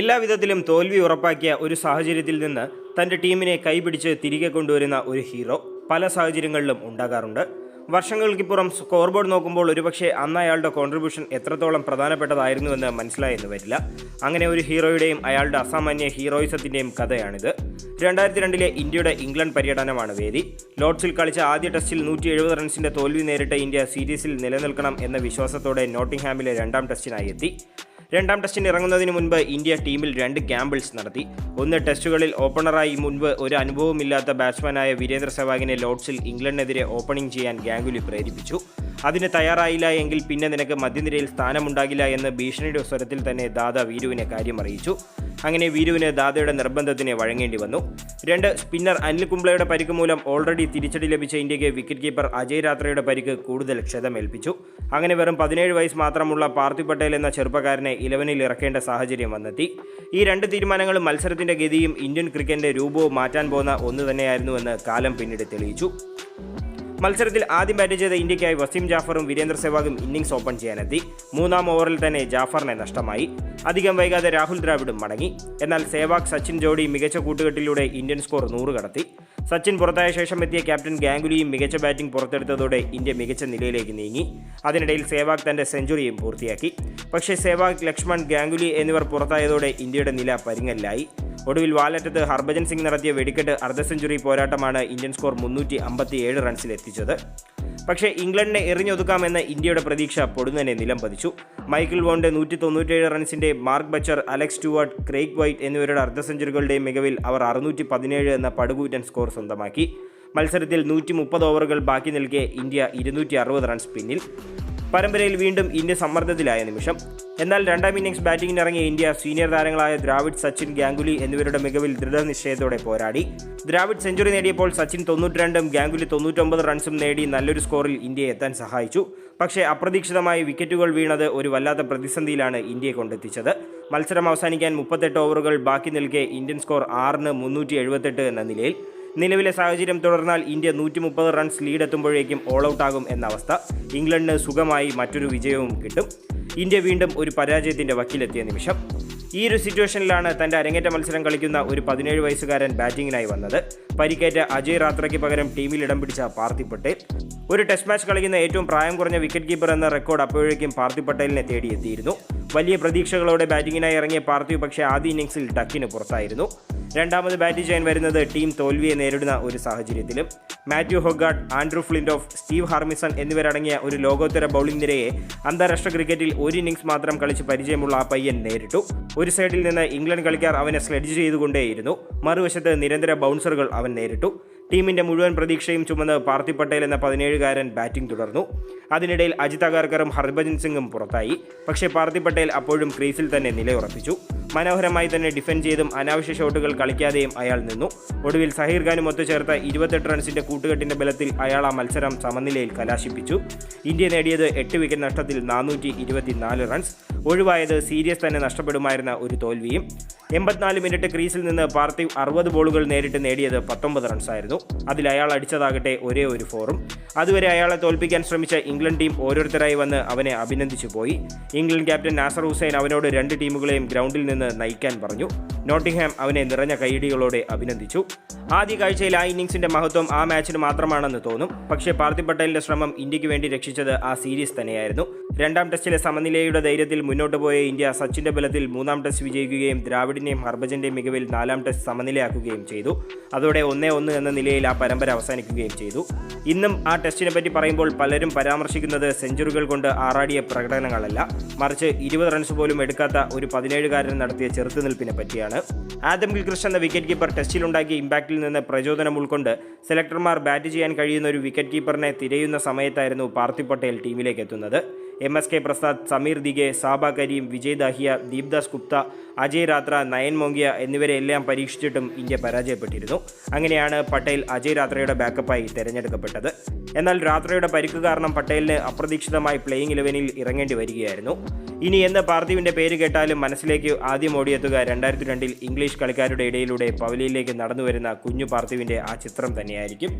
എല്ലാവിധത്തിലും തോൽവി ഉറപ്പാക്കിയ ഒരു സാഹചര്യത്തിൽ നിന്ന് തന്റെ ടീമിനെ കൈപിടിച്ച് തിരികെ കൊണ്ടുവരുന്ന ഒരു ഹീറോ പല സാഹചര്യങ്ങളിലും ഉണ്ടാകാറുണ്ട്. വർഷങ്ങൾക്കിപ്പുറം സ്കോർ ബോർഡ് നോക്കുമ്പോൾ ഒരുപക്ഷെ അന്ന് അയാളുടെ കോൺട്രിബ്യൂഷൻ എത്രത്തോളം പ്രധാനപ്പെട്ടതായിരുന്നുവെന്ന് മനസ്സിലായെന്ന് വരില്ല. അങ്ങനെ ഒരു ഹീറോയുടെയും അയാളുടെ അസാമാന്യ ഹീറോയിസത്തിന്റെയും കഥയാണിത്. രണ്ടായിരത്തി രണ്ടിലെ ഇന്ത്യയുടെ ഇംഗ്ലണ്ട് പര്യടനമാണ് വേദി. ലോർഡ്സിൽ കളിച്ച ആദ്യ ടെസ്റ്റിൽ നൂറ്റി എഴുപത് റൺസിന്റെ തോൽവി നേരിട്ട ഇന്ത്യ സീരീസിൽ നിലനിൽക്കണം എന്ന വിശ്വാസത്തോടെ നോട്ടിംഗ്ഹാമിലെ രണ്ടാം ടെസ്റ്റിനായി എത്തി. രണ്ടാം ടെസ്റ്റിന് ഇറങ്ങുന്നതിന് മുൻപ് ഇന്ത്യ ടീമിൽ രണ്ട് ക്യാമ്പിൾസ് നടത്തി. ഒന്ന് ടെസ്റ്റുകളിൽ ഓപ്പണറായി മുൻപ് ഒരു അനുഭവമില്ലാത്ത ബാറ്റ്സ്മാനായ വീരേന്ദ്ര സെവാഗിനെ ലോഡ്സിൽ ഇംഗ്ലണ്ടിനെതിരെ ഓപ്പണിംഗ് ചെയ്യാൻ ഗാംഗുലി പ്രേരിപ്പിച്ചു. അതിന് തയ്യാറായില്ല എങ്കിൽ പിന്നെ നിനക്ക് മധ്യനിരയിൽ സ്ഥാനമുണ്ടാകില്ല എന്ന് ഭീഷണിയുടെ സ്വരത്തിൽ തന്നെ ദാദ വീരുവിനെ കാര്യമറിയിച്ചു. അങ്ങനെ വീരുവിന് ദാദയുടെ നിർബന്ധത്തിന് വഴങ്ങേണ്ടി വന്നു. രണ്ട് സ്പിന്നർ അനിൽ കുംബ്ലയുടെ പരിക്ക് മൂലം ഓൾറെഡി തിരിച്ചടി ലഭിച്ച ഇന്ത്യയ്ക്ക് വിക്കറ്റ് കീപ്പർ അജയ് രാത്രയുടെ പരിക്ക് കൂടുതൽ ക്ഷതമേൽപ്പിച്ചു. അങ്ങനെ വെറും പതിനേഴ് വയസ്സ് മാത്രമുള്ള പാർത്ഥി പട്ടേൽ എന്ന ചെറുപ്പക്കാരനെ ഇലവനിൽ ഇറക്കേണ്ട സാഹചര്യം വന്നെത്തി. ഈ രണ്ട് തീരുമാനങ്ങളും മത്സരത്തിന്റെ ഗതിയും ഇന്ത്യൻ ക്രിക്കറ്റിന്റെ രൂപവും മാറ്റാൻ പോകുന്ന ഒന്ന് തന്നെയായിരുന്നുവെന്ന് കാലം പിന്നീട് തെളിയിച്ചു. മത്സരത്തിൽ ആദ്യം ബാറ്റ് ചെയ്ത ഇന്ത്യക്കായി വസീം ജാഫറും വീരേന്ദ്ര സെവാഗും ഇന്നിംഗ്സ് ഓപ്പൺ ചെയ്യാനെത്തി. മൂന്നാം ഓവറിൽ തന്നെ ജാഫറിനെ നഷ്ടമായി. അധികം വൈകാതെ രാഹുൽ ദ്രാവിഡും മടങ്ങി. എന്നാൽ സേവാഗ് സച്ചിൻ ജോഡി മികച്ച കൂട്ടുകെട്ടിലൂടെ ഇന്ത്യൻ സ്കോർ നൂറ് കടത്തി. സച്ചിൻ പുറത്തായ ശേഷം എത്തിയ ക്യാപ്റ്റൻ ഗാംഗുലിയും മികച്ച ബാറ്റിംഗ് പുറത്തെടുത്തതോടെ ഇന്ത്യ മികച്ച നിലയിലേക്ക് നീങ്ങി. അതിനിടയിൽ സേവാഗ് തന്റെ സെഞ്ചുറിയും പൂർത്തിയാക്കി. പക്ഷേ സേവാഗ് ലക്ഷ്മൺ ഗാംഗുലി എന്നിവർ പുറത്തായതോടെ ഇന്ത്യയുടെ നില പരിങ്ങലിലായി. ഒടുവിൽ വാലറ്റത്ത് ഹർഭജൻ സിംഗ് നടത്തിയ വെടിക്കെട്ട് അർദ്ധ സെഞ്ചുറി പോരാട്ടമാണ് ഇന്ത്യൻ സ്കോർ മുന്നൂറ്റി അമ്പത്തിയേഴ് റൺസിൽ എത്തിച്ചത്. പക്ഷേ ഇംഗ്ലണ്ടിനെ എറിഞ്ഞൊതുക്കാമെന്ന ഇന്ത്യയുടെ പ്രതീക്ഷ പൊടുന്നനെ നിലം പതിച്ചു മൈക്കിൾ വോണ്ട് നൂറ്റി തൊണ്ണൂറ്റേഴ് റൺസിന്റെ Mark Butcher Alex Stewart Craig White എന്നിവരുടെ അർദ്ധ സെഞ്ചുറികളുടെയും മികവിൽ അവർ അറുന്നൂറ്റി പതിനേഴ് എന്ന പടുകൂറ്റൻ സ്കോർ സ്വന്തമാക്കി. മത്സരത്തിൽ നൂറ്റി മുപ്പത് ഓവറുകൾ ബാക്കി നിൽക്കെ ഇന്ത്യ ഇരുന്നൂറ്റി അറുപത് റൺസ് പിന്നിൽ. പരമ്പരയിൽ വീണ്ടും ഇന്ത്യ സമ്മർദ്ദത്തിലായ നിമിഷം. എന്നാൽ രണ്ടാം ഇന്നിംഗ്സ് ബാറ്റിംഗിനിറങ്ങിയ ഇന്ത്യ സീനിയർ താരങ്ങളായ ദ്രാവിഡ് സച്ചിൻ ഗാംഗുലി എന്നിവരുടെ മികവിൽ ദൃഢനിശ്ചയത്തോടെ പോരാടി. ദ്രാവിഡ് സെഞ്ചുറി നേടിയപ്പോൾ സച്ചിൻ തൊണ്ണൂറ്റിരണ്ടും ഗാംഗുലി തൊണ്ണൂറ്റൊമ്പത് റൺസും നേടി നല്ലൊരു സ്കോറിൽ ഇന്ത്യയെ എത്താൻ സഹായിച്ചു. പക്ഷേ അപ്രതീക്ഷിതമായി വിക്കറ്റുകൾ വീണത് ഒരു വല്ലാത്ത പ്രതിസന്ധിയിലാണ് ഇന്ത്യയെ കൊണ്ടെത്തിച്ചത്. മത്സരം അവസാനിക്കാൻ മുപ്പത്തെട്ട് ഓവറുകൾ ബാക്കി നിൽക്കെ ഇന്ത്യൻ സ്കോർ ആറിന് മുന്നൂറ്റി എന്ന നിലയിൽ നിലവിലെ സാഹചര്യം തുടർന്നാൽ ഇന്ത്യ നൂറ്റി മുപ്പത് റൺസ് ലീഡ് എത്തുമ്പോഴേക്കും ഓൾ ആകും എന്ന അവസ്ഥ. ഇംഗ്ലണ്ടിന് സുഖമായി മറ്റൊരു വിജയവും കിട്ടും. ഇന്ത്യ വീണ്ടും ഒരു പരാജയത്തിന്റെ വക്കിലെത്തിയ നിമിഷം. ഈ ഒരു സിറ്റുവേഷനിലാണ് തന്റെ അരങ്ങേറ്റ മത്സരം കളിക്കുന്ന ഒരു പതിനേഴ് വയസ്സുകാരൻ ബാറ്റിംഗിനായി വന്നത്. പരിക്കേറ്റ അജയ് റാത്രയ്ക്ക് പകരം ടീമിൽ ഇടം പിടിച്ച പാർത്ഥി പട്ടേൽ. ഒരു ടെസ്റ്റ് മാച്ച് കളിക്കുന്ന ഏറ്റവും പ്രായം കുറഞ്ഞ വിക്കറ്റ് കീപ്പർ എന്ന റെക്കോർഡ് അപ്പോഴേക്കും പാർത്ഥി പട്ടേലിനെ തേടിയെത്തിയിരുന്നു. വലിയ പ്രതീക്ഷകളോടെ ബാറ്റിങ്ങിനായി ഇറങ്ങിയ പാർത്ഥിവ് പക്ഷേ ആദ്യ ഇന്നിംഗ്സിൽ ടക്കിന് പുറത്തായിരുന്നു. രണ്ടാമത് ബാറ്റ് ചെയ്യാൻ വരുന്നത് ടീം തോൽവിയെ നേരിടുന്ന ഒരു സാഹചര്യത്തിലും. Matthew Hoggard Andrew Flintoff Steve Harmison എന്നിവരടങ്ങിയ ഒരു ലോകോത്തര ബൗളിംഗ് നിരയെ അന്താരാഷ്ട്ര ക്രിക്കറ്റിൽ ഒരു ഇന്നിംഗ്സ് മാത്രം കളിച്ച് പരിചയമുള്ള ആ പയ്യൻ നേരിട്ടു. ഒരു സൈഡിൽ നിന്ന് ഇംഗ്ലണ്ട് കളിക്കാർ അവനെ സ്ലെഡ്ജ് ചെയ്തുകൊണ്ടേയിരുന്നു. മറുവശത്ത് നിരന്തര ബൗൺസറുകൾ അവൻ നേരിട്ടു. ടീമിന്റെ മുഴുവൻ പ്രതീക്ഷയും ചുമന്ന് പാർത്ഥി പട്ടേൽ എന്ന പതിനേഴുകാരൻ ബാറ്റിംഗ് തുടർന്നു. അതിനിടയിൽ അജിത് അഗാർക്കറും ഹർഭജൻ സിംഗും പുറത്തായി. പക്ഷേ പാർത്തി പട്ടേൽ അപ്പോഴും ക്രീസിൽ തന്നെ നിലയുറപ്പിച്ചു. മനോഹരമായി തന്നെ ഡിഫെൻഡ് ചെയ്തും അനാവശ്യ ഷോട്ടുകൾ കളിക്കാതെയും അയാൾ നിന്നു. ഒടുവിൽ സഹീർ ഖാനും ഒത്തുചേർത്ത ഇരുപത്തെട്ട് റൺസിന്റെ കൂട്ടുകെട്ടിന്റെ ബലത്തിൽ അയാൾ ആ മത്സരം സമനിലയിൽ കലാശിപ്പിച്ചു. ഇന്ത്യ നേടിയത് എട്ട് വിക്കറ്റ് നഷ്ടത്തിൽ നാനൂറ്റി റൺസ്. ഒഴിവായത് സീരിയസ് തന്നെ നഷ്ടപ്പെടുമായിരുന്ന ഒരു തോൽവിയും. എൺപത്തിനാല് മിനിറ്റ് ക്രീസിൽ നിന്ന് പാർത്ഥിവ് അറുപത് ബോളുകൾ നേരിട്ട് നേടിയത് പത്തൊമ്പത് റൺസായിരുന്നു. അതിൽ അയാൾ അടിച്ചതാകട്ടെ ഒരേ ഒരു ഫോറും. അതുവരെ അയാളെ തോൽപ്പിക്കാൻ ശ്രമിച്ച ഇംഗ്ലണ്ട് ടീം ഓരോരുത്തരായി വന്ന് അവനെ അഭിനന്ദിച്ചു പോയി. ഇംഗ്ലണ്ട് ക്യാപ്റ്റൻ നാസർ ഹുസൈൻ അവനോട് രണ്ട് ടീമുകളെയും ഗ്രൗണ്ടിൽ നിന്ന് നയിക്കാൻ പറഞ്ഞു. നോട്ടിംഗ്ഹാം അവനെ നിറഞ്ഞ കൈയടികളോടെ അഭിനന്ദിച്ചു. ആദ്യ കാഴ്ചയിൽ ആ ഇന്നിംഗ്സിന്റെ മഹത്വം ആ മാച്ചിന് മാത്രമാണെന്ന് തോന്നും. പക്ഷേ പാർത്ഥിവ് പട്ടേലിന്റെ ശ്രമം ഇന്ത്യയ്ക്ക് വേണ്ടി രക്ഷിച്ചത് ആ സീരീസ് തന്നെയായിരുന്നു. രണ്ടാം ടെസ്റ്റിലെ സമനിലയുടെ ധൈര്യത്തിൽ മുന്നോട്ട് പോയ ഇന്ത്യ സച്ചിന്റെ ബലത്തിൽ മൂന്നാം ടെസ്റ്റ് വിജയിക്കുകയും ദ്രാവിഡിന്റെയും ഹർഭജന്റെയും മികവിൽ നാലാം ടെസ്റ്റ് സമനിലയാക്കുകയും ചെയ്തു. അതോടെ ഒന്നേ ഒന്ന് എന്ന നിലയിൽ ആ പരമ്പര അവസാനിക്കുകയും ചെയ്തു. ഇന്നും ആ ടെസ്റ്റിനെ പറ്റി പറയുമ്പോൾ പലരും പരാമർശിക്കുന്നത് സെഞ്ചുറികൾ കൊണ്ട് ആറാടിയ പ്രകടനങ്ങളല്ല. മറിച്ച് ഇരുപത് റൺസ് പോലും എടുക്കാത്ത ഒരു പതിനേഴുകാരൻ നടത്തിയ ചെറുത്തുനിൽപ്പിനെ പറ്റിയാണ്. ആദം ഗിൽക്രിസ്റ്റ് എന്ന വിക്കറ്റ് കീപ്പർ ടെസ്റ്റിലുണ്ടാക്കിയ ഇമ്പാക്റ്റിൽ നിന്ന് പ്രചോദനം ഉൾക്കൊണ്ട് സെലക്ടർമാർ ബാറ്റ് ചെയ്യാൻ കഴിയുന്ന ഒരു വിക്കറ്റ് കീപ്പറിനെ തിരയുന്ന സമയത്തായിരുന്നു പാർത്ഥി പട്ടേൽ ടീമിലേക്ക് എത്തുന്നത്. M S K Prasad Sameer ദിഗെ സാബ Kareem Vijay Dahiya Deepdas Gupta Ajay രാത്ര nine മോങ്കിയ എന്നിവരെ എല്ലാം പരീക്ഷിച്ചിട്ടും ഇന്ത്യ പരാജയപ്പെട്ടിരുന്നു. അങ്ങനെയാണ് പട്ടേൽ അജയ് രാത്രയുടെ ബാക്കപ്പായി തിരഞ്ഞെടുക്കപ്പെട്ടത്. എന്നാൽ രാത്രയുടെ പരിക്ക് കാരണം പട്ടേലിന് അപ്രതീക്ഷിതമായി പ്ലേയിങ് ഇലവനിൽ ഇറങ്ങേണ്ടി വരികയായിരുന്നു. ഇനി എന്ന് പാർത്ഥിവിന്റെ പേര് കേട്ടാലും മനസ്സിലേക്ക് ആദ്യം ഓടിയെത്തുക രണ്ടായിരത്തി രണ്ടിൽ ഇംഗ്ലീഷ് കളിക്കാരുടെ ഇടയിലൂടെ പവലിയിലേക്ക് നടന്നുവരുന്ന കുഞ്ഞു പാർത്ഥിവിന്റെ ആ ചിത്രം തന്നെയായിരിക്കും.